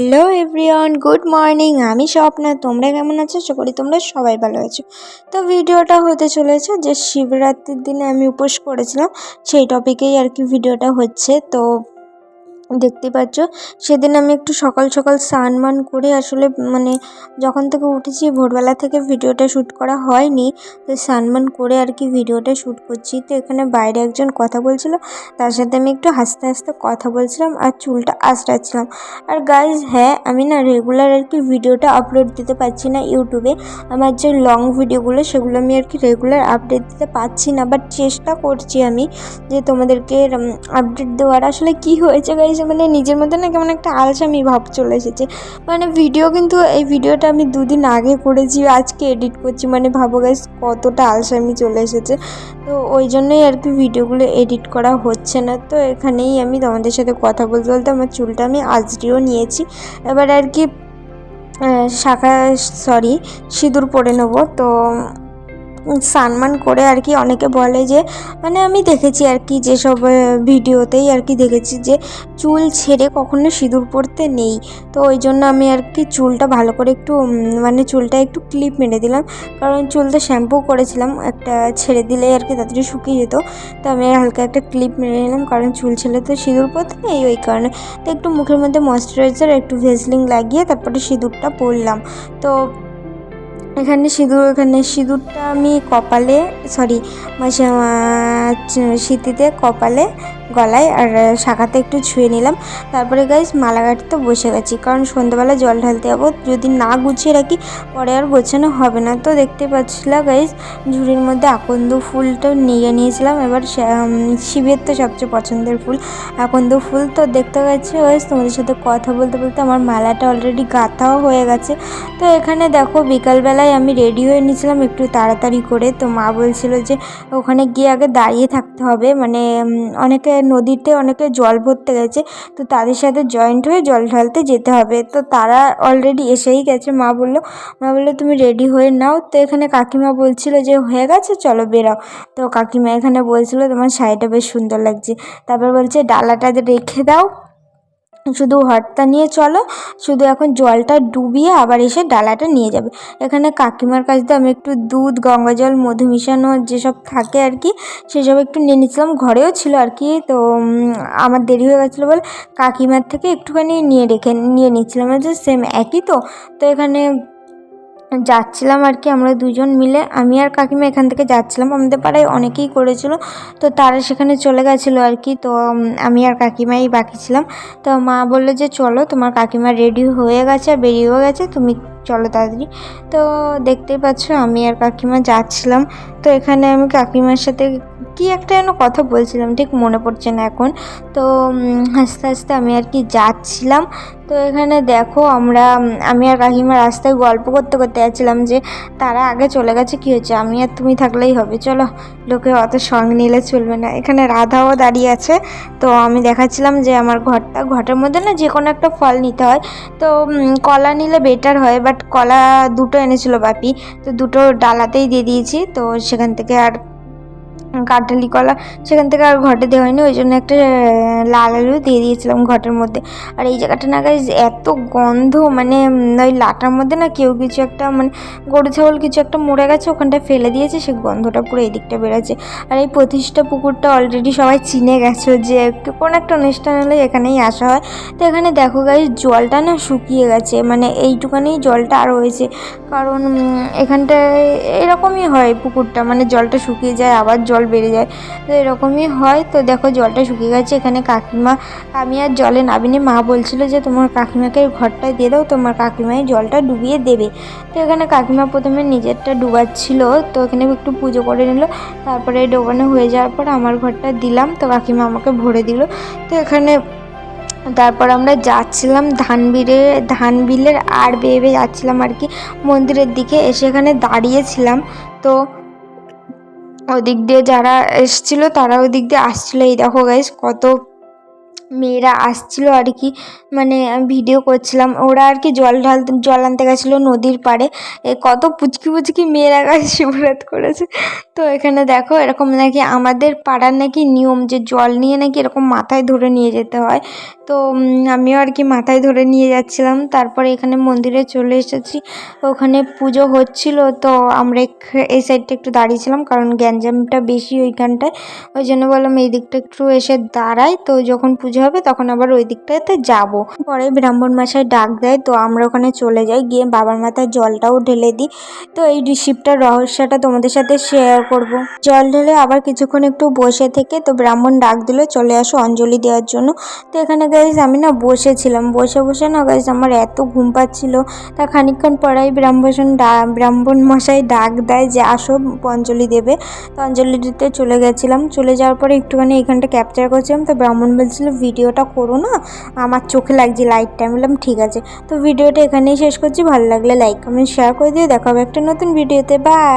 Hello everyone good morning আমি স্বপ্না। তোমরা কেমন আছো? আশা করি তোমরা সবাই ভালো আছো। তো ভিডিওটা হতে চলেছে যে শিবরাত্রির দিনে আমি উপোস করেছিলাম। সেই টপিকেই আর কি ভিডিওটা হচ্ছে। তো দেখতে পাচ্ছ? সেদিন আমি একটু সকাল সকাল স্নান মান করে আসলে মানে যখন থেকে উঠেছি ভোরবেলা থেকে ভিডিওটা শ্যুট করা হয়নি, তো স্নান মান করে আর কি ভিডিওটা শ্যুট করছি। তো এখানে বাইরে একজন কথা বলছিল, তার সাথে আমি একটু হাসতে হাসতে কথা বলছিলাম আর চুলটা আঁচড়াচ্ছিলাম। আর গাইজ হ্যাঁ আমি না রেগুলার আর কি ভিডিওটা আপলোড দিতে পারছি না ইউটিউবে আমার যে লং ভিডিওগুলো সেগুলো আমি আর কি রেগুলার আপডেট দিতে পারছি না। বাট চেষ্টা করছি আমি যে তোমাদেরকে আপডেট দেওয়ার। আসলে কি হয়েছে গাইজ মানে নিজের মধ্যে না কেমন একটা আলসামি ভাব চলে এসেছে। মানে ভিডিও কিন্তু এই ভিডিওটা আমি দুদিন আগে করেছি, আজকে এডিট করছি মানে ভাবো গাইজ কতটা আলসামি চলে এসেছে। তো ওই জন্যই আর কি ভিডিওগুলো এডিট করা হচ্ছে না। তো এখানেই আমি তোমাদের সাথে কথা বলতে বলতে আমার চুলটা আমি আজরিও নিয়েছি। এবার আর কি শাখা সরি সিঁদুর পরে নেব। তো স্নান করে আর কি অনেকে বলে যে মানে আমি দেখেছি আর কি যেসব ভিডিওতেই আর কি দেখেছি যে, চুল ছেড়ে কখনো সিঁদুর পরতে নেই। তো ওই জন্য আমি আর কি চুলটা ভালো করে একটু মানে চুলটা একটু ক্লিপ মেরে দিলাম। কারণ চুলটা শ্যাম্পু করেছিলাম, একটা ছেড়ে দিলে আর কি তাড়াতাড়ি শুকিয়ে যেত। তো আমি হালকা একটা ক্লিপ মেরে নিলাম, কারণ চুল ছেলে তো সিঁদুর পরতে নেই ওই কারণে। তো একটু মুখের মধ্যে ময়শ্চারাইজার, একটু ভেসলিং লাগিয়ে তারপরে সিঁদুরটা পরলাম তো এখানে সিঁদুর, এখানে সিঁদুরটা আমি কপালে সরি শীতিতে কপালে, গলায় আর শাখাতে একটু ছুঁয়ে নিলাম। তারপরে গাইজ মালা গাঁটতে বসে গেছি, কারণ সন্ধ্যাবেলা জল ঢালতে যাব। যদি না গুছিয়ে রাখি, পরে আর গোছানো হবে না। তো দেখতে পাচ্ছিলাম গাইজ ঝুড়ির মধ্যে আকন্দ ফুলটা নিয়ে নিয়েছিলাম। এবার শিবের তো সবচেয়ে পছন্দের ফুল, আকন্দ ফুল। তো দেখতে পাচ্ছি গাইজ তোমাদের সাথে কথা বলতে বলতে আমার মালাটা অলরেডি গাঁথাও হয়ে গেছে। তো এখানে দেখো বিকালবেলায় আমি রেডি হয়ে নিয়েছিলাম একটু তাড়াতাড়ি করে। তো মা বলছিল যে, ওখানে গিয়ে আগে দাঁড়িয়ে থাকতে হবে। মানে অনেকে নদীতে অনেকে জল ভরতে গেছে, তো তাদের সাথে জয়েন্ট হয়ে জল ঢালতে যেতে হবে। তো তারা অলরেডি এসেই গেছে। মা বলল মা বলল, তুমি রেডি হয়ে নাও। তো এখানে কাকিমা বলছিল যে, হয়ে গেছে, চলো বেরাও। তো কাকিমা এখানে বলছিল, তোমার শাড়িটা বেশ সুন্দর লাগছে। তারপর বলছে, ডালাটা রেখে দাও। শুধু হটটা নিয়ে চলো, শুধু এখন জলটা ডুবিয়ে আবার এসে ডালাটা নিয়ে যাবে। এখানে কাকিমার কাছ দিয়ে আমি একটু দুধ, গঙ্গা জল, মধু মিশানো যেসব থাকে আর কি, সেসব একটু নিয়ে নিয়েছিলাম। ঘরেও ছিল আর কি, তো আমার দেরি হয়ে গেছিল বলে কাকিমার থেকে একটুখানি নিয়ে রেখে, নিয়ে নিচ্ছিলাম যে সেম একই তো। তো এখানে যাচ্ছিলাম আর কি, আমরা দুজন মিলে। আমি আর কাকিমা এখান থেকে যাচ্ছিলাম। আমাদের পাড়ায় অনেকেই করেছিল। তো তারা সেখানে চলে গেছিল আর কি। তো আমি আর কাকিমাই বাকি ছিলাম। তো মা বলল যে, চলো, তোমার কাকিমা রেডি হয়ে গেছে আর বেরিয়েও গেছে। তুমি চলো তাড়াতাড়ি। তো দেখতেই পাচ্ছ, আমি আর কাকিমা যাচ্ছিলাম। তো এখানে আমি কাকিমার সাথে কি একটা যেন কথা বলছিলাম, ঠিক মনে পড়ছে না এখন। তো আস্তে আস্তে আমি আর কি যাচ্ছিলাম। তো এখানে দেখো আমরা আমি আর কাকিমা রাস্তায় গল্প করতে করতে যাচ্ছিলাম যে, তারা আগে চলে গেছে, কী হয়েছে? আমি আর তুমি থাকলেই হবে। চলো, লোকে অত সঙ্গ নিলে চলবে না। এখানে রাধাও দাঁড়িয়ে আছে। তো আমি দেখাচ্ছিলাম যে আমার ঘরটা, ঘরের মধ্যে না যে কোনো একটা ফল নিতে হয়। তো কলা নিলে বেটার হয় বাট কলা দুটো এনেছিল বাপি তো দুটো ডালাতেই দিয়ে দিয়েছি তো সেখান থেকে আর কাঠালি কলা সেখান থেকে আর ঘটে দেওয়া হয়নি, ওই জন্য একটা লাল আলু দিয়ে দিয়েছিলাম ঘটের মধ্যে। আর এই জায়গাটা না গাইজ এত গন্ধ মানে ওই লাটার মধ্যে না কেউ কিছু একটা মানে গরু, ছাগল কিছু একটা মরে গেছে, ওখানটা ফেলে দিয়েছে, সে গন্ধটা পুরো এই দিকটা আর এই প্রতিষ্ঠা পুকুরটা অলরেডি সবাই চিনে গেছে যে কোনো একটা অনুষ্ঠান হলে এখানেই আসা হয়। তো এখানে দেখো গাইজ জলটা না শুকিয়ে গেছে মানে এইটুখানেই জলটা আর হয়েছে। কারণ এখানটায় এরকমই হয় পুকুরটা মানে জলটা শুকিয়ে যায়, আবার জল জল বেড়ে যায়। তো এরকমই হয়। তো দেখো জলটা শুকিয়ে গেছে। এখানে কাকিমা, আমি আর জলে নাবিনি। মা বলছিল যে, তোমার কাকিমাকে ঘরটায় দিয়ে দাও। তোমার কাকিমাই জলটা ডুবিয়ে দেবে। তো এখানে কাকিমা প্রথমে নিজেরটা ডুবাচ্ছিল। তো এখানে একটু পুজো করে নিল। তারপরে ডোবানো হয়ে যাওয়ার পর আমার ঘরটা দিলাম। তো কাকিমা আমাকে ভরে দিল। তো এখানে তারপর আমরা যাচ্ছিলাম ধানবিলে ধানবিলের আর বেয়ে বেয়ে যাচ্ছিলাম আর কি মন্দিরের দিকে। এসে এখানে দাঁড়িয়েছিলাম। তো ওদিক দিয়ে যারা এসছিলো তারা ওদিক দিয়ে আসছিল। এই দেখো গাইজ কত মেয়েরা আসছিল আর কি মানে ভিডিও করছিলাম। ওরা আর কি জল ঢালতে জল আনতে গেছিল নদীর পাড়ে। কত পুচকি পুচকি মেয়েরা গাছ শিবরাত করেছে। তো এখানে দেখো, এরকম নাকি আমাদের পাড়ার নাকি নিয়ম যে জল নিয়ে নাকি এরকম মাথায় ধরে নিয়ে যেতে হয়। তো আমিও আর কি মাথায় ধরে নিয়ে যাচ্ছিলাম। তারপরে এখানে মন্দিরে চলে এসেছি। ওখানে পুজো হচ্ছিল, তো আমরা এই সাইডটা একটু দাঁড়িয়েছিলাম, কারণ গ্যাঞ্জামটা বেশি ওইখানটায়। ওই জন্য বললাম, এই দিকটা একটু এসে দাঁড়াই। তো যখন পুজো হবে, তখন আবার ওই দিকটাতে যাব। পরে ব্রাহ্মণ মাসায় ডাক দেয়, তো আমরা ওখানে চলে যাই, গিয়ে বাবার মাথায় জলটাও ঢেলে দিই। তো এই শিবটার রহস্যটা তোমাদের সাথে শেয়ার করব। জল ঢেলে আবার কিছুক্ষণ একটু বসে থেকে, তো ব্রাহ্মণ ডাক দিল, চলে আসো অঞ্জলি দেওয়ার জন্য। তো এখানে গাইজ আমি না বসেছিলাম, বসে বসে না গাইজ আমার এত ঘুম পাচ্ছিল। তা খানিকক্ষণ পরেই ব্রাহ্মণ ব্রাহ্মণ মশাই ডাক দেয় যে, আসো অঞ্জলি দেবে। তো অঞ্জলি দিতে চলে গেছিলাম, চলে যাওয়ার পরে একটুখানি এখানটা ক্যাপচার করছিলাম, তো ব্রাহ্মণ বলছিল ভিডিওটা করো না। আমার চোখে লাগছে লাইটটা আমি বললাম, ঠিক আছে। তো ভিডিওটা এখানেই শেষ করছি। ভালো লাগলে লাইক কমেন্ট শেয়ার করে দিও। দেখা হবে একটা নতুন ভিডিওতে বাই